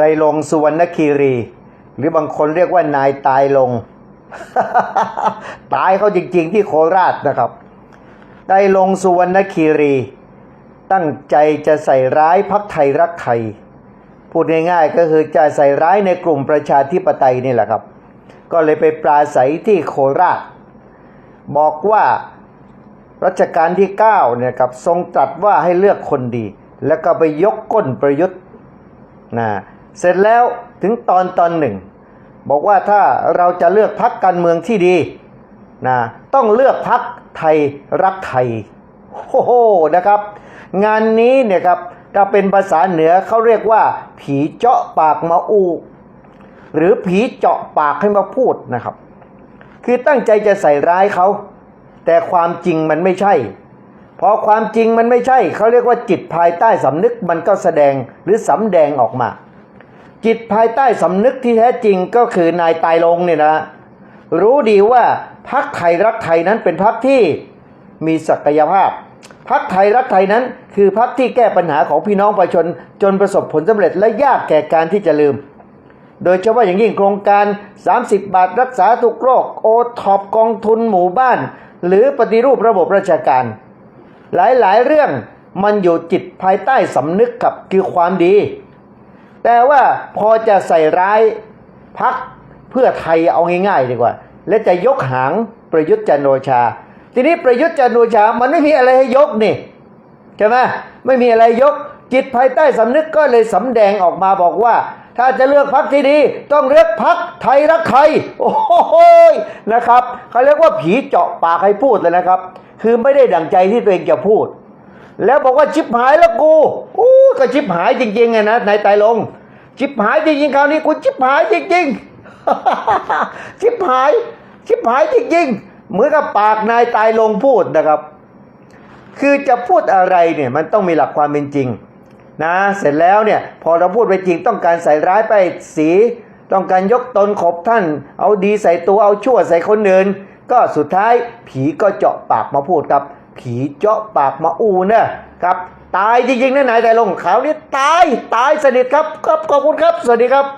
ไตรลงสุวรรณคีรี หรือบางคนเรียกว่านายตายลง ตายเขาจริงๆที่โคราชนะครับไตรลงสุวรรณคีรี ตั้งใจจะใส่ร้ายพักไทยรักไทย พูดง่ายๆก็คือจะใส่ร้ายในกลุ่มประชาธิปไตยนี่แหละครับ ก็เลยไปปราศัยที่โคราช บอกว่ารัชกาลที่9เนี่ยครับทรงตรัสว่าให้เลือกคนดี แล้วก็ไปยกก้นประยุทธ์นะ เสร็จแล้วถึงตอนตอนหนึ่ง บอกว่าถ้าเราจะเลือกพักการเมืองที่ดีนะต้องเลือกพักไทยรักไทยโอ้โหนะครับ งานนี้เนี่ยครับถ้าเป็นภาษาเหนือเขาเรียกว่า ผีเจาะปากมาอู หรือผีเจาะปากให้มาพูดนะครับ คือตั้งใจจะใส่ร้ายเขา แต่ความจริงมันไม่ใช่ พอความจริงมันไม่ใช่ เขาเรียกว่าจิตภายใต้สำนึกมันก็แสดงหรือสำแดงออกมา จิตภายใต้สำนึกที่แท้จริงก็คือนายตายลงเนี่ยนะ รู้ดีว่าพักไทยรักไทยนั้นเป็นพักที่มีศักยภาพพักไทยรักไทยนั้น คือพักที่แก้ปัญหาของพี่น้องประชาชน จนประสบผลสำเร็จและยากแก่การที่จะลืม โดยเฉพาะอย่างยิ่งโครงการ 30 บาทรักษาทุกโรคโอท็อปกองทุนหมู่บ้าน หรือปฏิรูประบบราชการ หลายๆ เรื่องมันอยู่จิตภายใต้สำนึกกับคือความดี แต่ว่าพอจะใส่ร้ายพักเพื่อไทยเอาง่ายๆดีกว่า และจะยกหางประยุทธ์จันโอชา ทีนี้ประยุทธ์จันโอชา มันไม่มีอะไรให้ยกนี่ใช่ไหมไม่มีอะไรยกจิตภายใต้สำนึกก็เลยสำแดงออกมาบอกว่า ถ้าจะเลือกพักที่ดี ต้องเลือกพักไทยรักไทย โอ้โหยนะครับเขาเรียกว่าผีเจาะปากให้พูดเลยนะครับ คือไม่ได้ดั่งใจที่ตัวเองจะพูด แล้วบอกว่าชิบหายแล้วกูอู้ ก็ชิบหายจริงๆไงนะนายไตรลงชิบหายจริงๆคราวนี้กูชิบหายจริงๆชิบหาย ชิบหายจริงๆเหมือนกับปากนายตายลงพูดนะครับ คือจะพูดอะไรเนี่ยมันต้องมีหลักความเป็นจริงนะเสร็จแล้วเนี่ยพอเราพูดไปจริงต้องการใส่ร้ายไปสี ต้องการยกตนขบท่าน เอาดีใส่ตัวเอาชั่วใส่คนอื่นก็สุดท้ายผีก็เจาะปากมาพูดครับ ผีเจาะปากมาอูเนี่ยครับ ตายจริงๆนะนายแต่ลงขาวนี้ตายตายสนิทครับครับขอบคุณครับ สวัสดีครับ